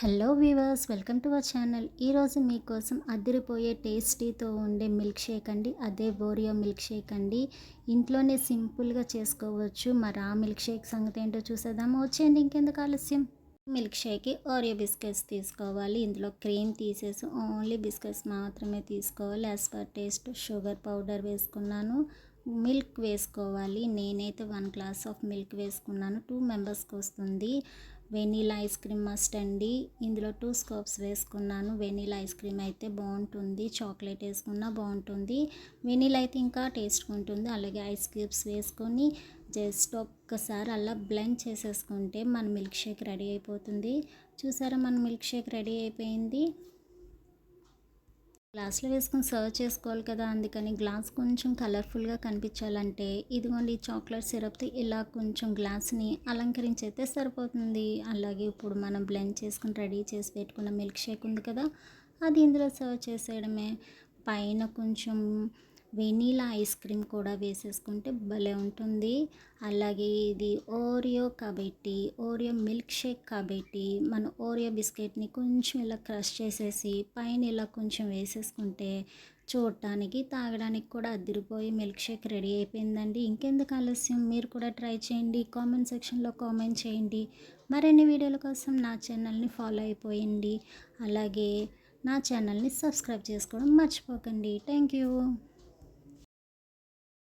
Hello viewers welcome to our channel. ఈరోజు మీకోసం అదిరిపోయే టేస్టీతో ఉండే మిల్క్ షేక్ అండి. అదే బోరియో మిల్క్ షేక్ అండి. ఇంట్లోనే సింపుల్గా చేసుకోవచ్చు. మరి ఆ మిల్క్ షేక్ సంగతి ఏంటో చూసేద్దాము? వచ్చేయండి ఇంకెందుకు ఆలస్యం? మిల్క్ షేక్కి ఓరియో బిస్కెట్స్ తీసుకోవాలి. ఇందులో క్రీమ్ తీసేసి ఓన్లీ బిస్కెట్స్ మాత్రమే తీసుకోవాలి. As per taste sugar powder వేసుకున్నాను. మిల్క్ వేసుకోవాలి. నేనైతే వన్ గ్లాస్ ఆఫ్ మిల్క్ వేసుకున్నాను. టూ మెంబర్స్కి వస్తుంది. వెనీలా ఐస్ క్రీమ్ మస్ట్ అండి. ఇందులో టూ స్కోప్స్ వేసుకున్నాను. వెనీలా ఐస్ క్రీమ్ అయితే బాగుంటుంది. చాక్లెట్ వేసుకున్నా బాగుంటుంది. వెనీలా అయితే ఇంకా టేస్ట్ ఉంటుంది. అలాగే ఐస్ క్యూబ్స్ వేసుకొని జస్ట్ ఒక్కసారి అలా బ్లెండ్ చేసేసుకుంటే మన మిల్క్ షేక్ రెడీ అయిపోతుంది. చూసారా మన మిల్క్ షేక్ రెడీ అయిపోయింది? గ్లాస్లో వేసుకొని సర్వ్ చేసుకోవాలి కదా అందుకని గ్లాస్ కొంచెం కలర్ఫుల్గా కనిపించాలంటే ఇదిగోండి చాక్లెట్ సిరప్తో ఇలా కొంచెం గ్లాస్ని అలంకరించైతే సరిపోతుంది. అలాగే ఇప్పుడు మనం బ్లెండ్ చేసుకుని రెడీ చేసి పెట్టుకున్న మిల్క్ షేక్ ఉంది కదా అది ఇందులో సర్వ్ చేసేయడమే. పైన కొంచెం వెనీలా ఐస్ క్రీమ్ కూడా వేసేసుకుంటే భలే ఉంటుంది. అలాగే ఇది ఓరియో కాబట్టి ఓరియో మిల్క్ షేక్ కాబట్టి మన ఓరియో బిస్కెట్ని కొంచెం ఇలా క్రష్ చేసేసి పైన ఇలా కొంచెం వేసేసుకుంటే చూడటానికి తాగడానికి కూడా అదిరిపోయి మిల్క్ షేక్ రెడీ అయిపోయిందండి. ఇంకెందుకు ఆలస్యం? మీరు కూడా ట్రై చేయండి. కామెంట్ సెక్షన్లో కామెంట్ చేయండి. మరిన్ని వీడియోల కోసం నా ఛానల్ని ఫాలో అయిపోయింది అలాగే నా ఛానల్ని సబ్స్క్రైబ్ చేసుకోవడం మర్చిపోకండి. Thank you.